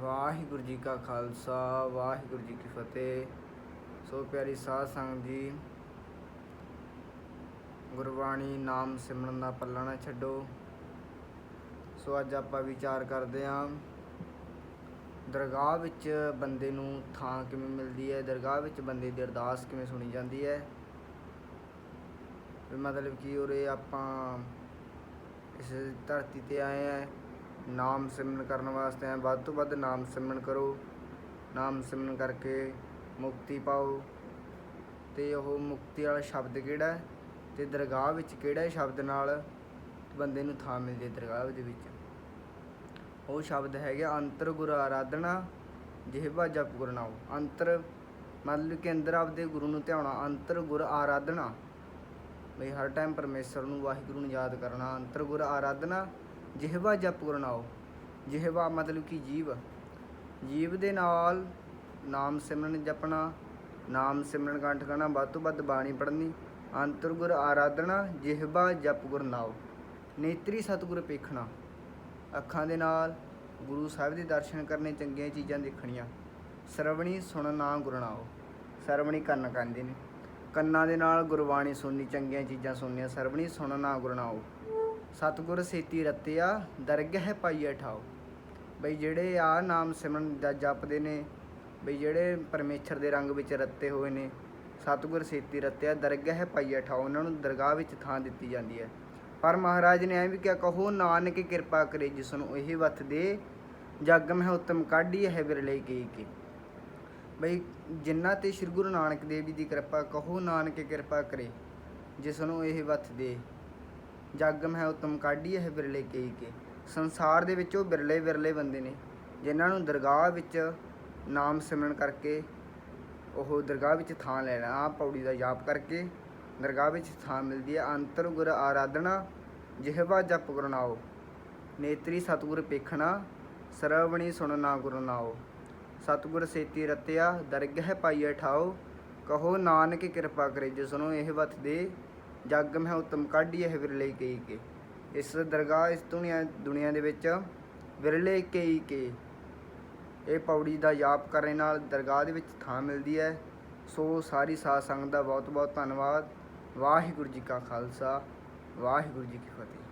ਵਾਹਿਗੁਰੂ ਜੀ ਕਾ ਖਾਲਸਾ, ਵਾਹਿਗੁਰੂ ਜੀ ਕੀ ਫਤਿਹ। ਸੋ ਪਿਆਰੀ ਸਾਧ ਸੰਗਤ ਜੀ, ਗੁਰਬਾਣੀ ਨਾਮ ਸਿਮਰਨ ਦਾ ਪੱਲਾ ਨਾ ਛੱਡੋ। ਸੋ ਅੱਜ ਆਪਾਂ ਵਿਚਾਰ ਕਰਦੇ ਹਾਂ ਦਰਗਾਹ ਵਿੱਚ ਬੰਦੇ ਨੂੰ ਥਾਂ ਕਿਵੇਂ ਮਿਲਦੀ ਹੈ? ਦਰਗਾਹ ਵਿੱਚ ਬੰਦੇ ਦੀ ਅਰਦਾਸ ਕਿਵੇਂ ਸੁਣੀ ਜਾਂਦੀ ਹੈ? ਮਤਲਬ ਕਿ ਉਰੇ ਆਪਾਂ ਇਸ ਧਰਤੀ ਤੇ ਆਏ ਆ। ਨਾਮ ਸਿਮਰਨ ਕਰਨ ਵਾਸਤੇ ਆਏ ਵੱਧ ਤੋਂ ਵੱਧ ਨਾਮ ਸਿਮਰਨ ਕਰੋ। ਨਾਮ ਸਿਮਰਨ ਕਰਕੇ ਮੁਕਤੀ ਪਾਓ। ਤੇ ਉਹ ਮੁਕਤੀ ਵਾਲਾ ਸ਼ਬਦ ਕਿਹੜਾ ਹੈ? ਤੇ ਦਰਗਾਹ ਵਿੱਚ ਕਿਹੜਾ ਸ਼ਬਦ ਨਾਲ ਬੰਦੇ ਨੂੰ ਥਾਂ ਮਿਲਦੀ ਹੈ ਦਰਗਾਹ ਦੇ ਵਿੱਚ? ਉਹ ਸ਼ਬਦ ਹੈਗੇ ਅੰਤਰ ਗੁਰ ਆਰਾਧਨਾ ਜਿਹਵਾ ਜਪ ਗੁਰਨਾਉ ਅੰਤਰ ਮਤਲਬ ਕਿ ਅੰਦਰ ਆਪਦੇ ਗੁਰੂ ਨੂੰ ਧਿਆਉਣਾ, ਅੰਤਰ ਗੁਰ ਆਰਾਧਨਾ। ਬਈ ਹਰ ਟਾਈਮ ਪਰਮੇਸ਼ਰ ਨੂੰ ਵਾਹਿਗੁਰੂ ਨੂੰ ਯਾਦ ਕਰਨਾ, ਅੰਤਰ ਗੁਰ ਆਰਾਧਨਾ ਜਿਹਵਾ ਜਪ ਗੁਰ ਨਾਮ ਜਿਹਵਾ ਮਤਲਬ ਕਿ ਜੀਵ। ਜੀਵ ਦੇ ਨਾਲ ਨਾਮ ਸਿਮਰਨ ਜਪਣਾ, ਨਾਮ ਸਿਮਰਨ ਕੰਠ ਕਰਨਾ, ਵੱਧ ਤੋਂ ਵੱਧ ਬਾਣੀ ਪੜ੍ਹਨੀ ਅੰਤਰ ਗੁਰ ਆਰਾਧਨਾ, ਜਿਹਵਾ ਜਪ ਗੁਰ ਨਾਮ ਨੇਤਰੀ ਸਤਿਗੁਰ ਪੇਖਣਾ। ਅੱਖਾਂ ਦੇ ਨਾਲ ਗੁਰੂ ਸਾਹਿਬ ਦੇ ਦਰਸ਼ਨ ਕਰਨੇ ਚੰਗੀਆਂ ਚੀਜ਼ਾਂ ਦੇਖਣੀਆਂ। ਸਰਵਣੀ ਸੁਣਨਾ ਗੁਰਨਾਓ ਸਰਵਣੀ ਕੰਨ ਕਹਿੰਦੇ ਨੇ। ਕੰਨਾਂ ਦੇ ਨਾਲ ਗੁਰਬਾਣੀ ਸੁਣਨੀ ਚੰਗੀਆਂ ਚੀਜ਼ਾਂ ਸੁਣਨੀਆਂ, ਸਰਵਣੀ ਸੁਣਨਾ ਗੁਰਨਾਓ ਸਤਿਗੁਰ ਸੇਤੀ ਰਤਿਆ, ਦਰਗਹਿ ਪਾਈਏ ਠਾਓ ਬਈ ਜਿਹੜੇ ਆ ਨਾਮ ਸਿਮਰਨ ਦਾ ਜਪਦੇ ਨੇ, ਬਈ ਜਿਹੜੇ ਪਰਮੇਸ਼ਰ ਦੇ ਰੰਗ ਵਿੱਚ ਰੱਤੇ ਹੋਏ ਨੇ, ਸਤਿਗੁਰ ਸੇਤੀ ਰਤਿਆ, ਦਰਗਹਿ ਪਾਈਐ ਠਾਓ ਉਹਨਾਂ ਨੂੰ ਦਰਗਾਹ ਵਿੱਚ ਥਾਂ ਦਿੱਤੀ ਜਾਂਦੀ ਹੈ। ਪਰ ਮਹਾਰਾਜ ਨੇ ਐ ਵੀ ਕਿਹਾ, ਕਹੋ, ਨਾਨਕ ਕਿਰਪਾ ਕਰੇ ਜਿਸ ਨੂੰ ਇਹ ਵਤ ਦੇ, ਜਗ ਮਹਿ ਉਤਮ ਕਾਢੀ ਹੈ ਬਿਰਲੇ ਕੀ ਕੀ। ਬਈ ਜਿਨ੍ਹਾਂ ਤੇ ਸ੍ਰੀ ਗੁਰੂ ਨਾਨਕ ਦੇਵ ਜੀ ਦੀ ਕਿਰਪਾ, ਕਹੋ, ਨਾਨਕ ਕਿਰਪਾ ਕਰੇ ਜਿਸ ਨੂੰ ਇਹ ਵਤ ਦੇ। ਜਾਗਮ ਹੈ ਉਤਮ ਕਾਢੀ ਇਹ ਬਿਰਲੇ ਕੀ ਕੀ। ਸੰਸਾਰ ਦੇ ਵਿੱਚ ਉਹ ਬਿਰਲੇ ਬਿਰਲੇ ਬੰਦੇ ਨੇ, ਜਿਨ੍ਹਾਂ ਨੂੰ ਦਰਗਾਹ ਵਿੱਚ ਨਾਮ ਸਿਮਰਨ ਕਰਕੇ ਉਹ ਦਰਗਾਹ ਵਿੱਚ ਥਾਂ ਲੈਣਾ ਆ ਪੌੜੀ ਦਾ ਜਾਪ ਕਰਕੇ ਦਰਗਾਹ ਵਿੱਚ ਥਾਂ ਮਿਲਦੀ ਹੈ। ਅੰਤਰ ਗੁਰ ਆਰਾਧਨਾ, ਜਿਹਵਾ ਜਪ ਗੁਰਨਾਓ ਨੇਤਰੀ ਸਤਿਗੁਰ ਪੇਖਣਾ, ਸਰਵਣੀ ਸੁਣਨਾ ਗੁਰ ਨਾਓ ਸਤਿਗੁਰ ਸੇਤੀ ਰਤਿਆ, ਦਰਗਹਿ ਪਾਈਐ ਠਾਓ ਕਹੋ ਨਾਨਕ ਕਿਰਪਾ ਕਰੇ ਜਿਸ ਨੂੰ ਇਹ ਵਤ ਦੇ ਜਗ ਮਹਿ ਉਤਮ ਕਾਢੀ ਹੈ ਵਿਰਲੇ ਕਈ ਕੇ। ਇਸ ਦਰਗਾਹ, ਇਸ ਦੁਨੀਆ ਦੁਨੀਆ ਦੇ ਵਿੱਚ ਵਿਰਲੇ ਕਈ ਕੇ। ਇਹ ਪੌੜੀ ਦਾ ਜਾਪ ਕਰਨ ਨਾਲ ਦਰਗਾਹ ਦੇ ਵਿੱਚ ਥਾਂ ਮਿਲਦੀ ਹੈ। ਸੋ ਸਾਰੀ ਸਾਧ ਸੰਗਤ ਦਾ ਬਹੁਤ ਬਹੁਤ ਧੰਨਵਾਦ। ਵਾਹਿਗੁਰੂ ਜੀ ਕਾ ਖਾਲਸਾ, ਵਾਹਿਗੁਰੂ ਜੀ ਕੀ ਫਤਿਹ।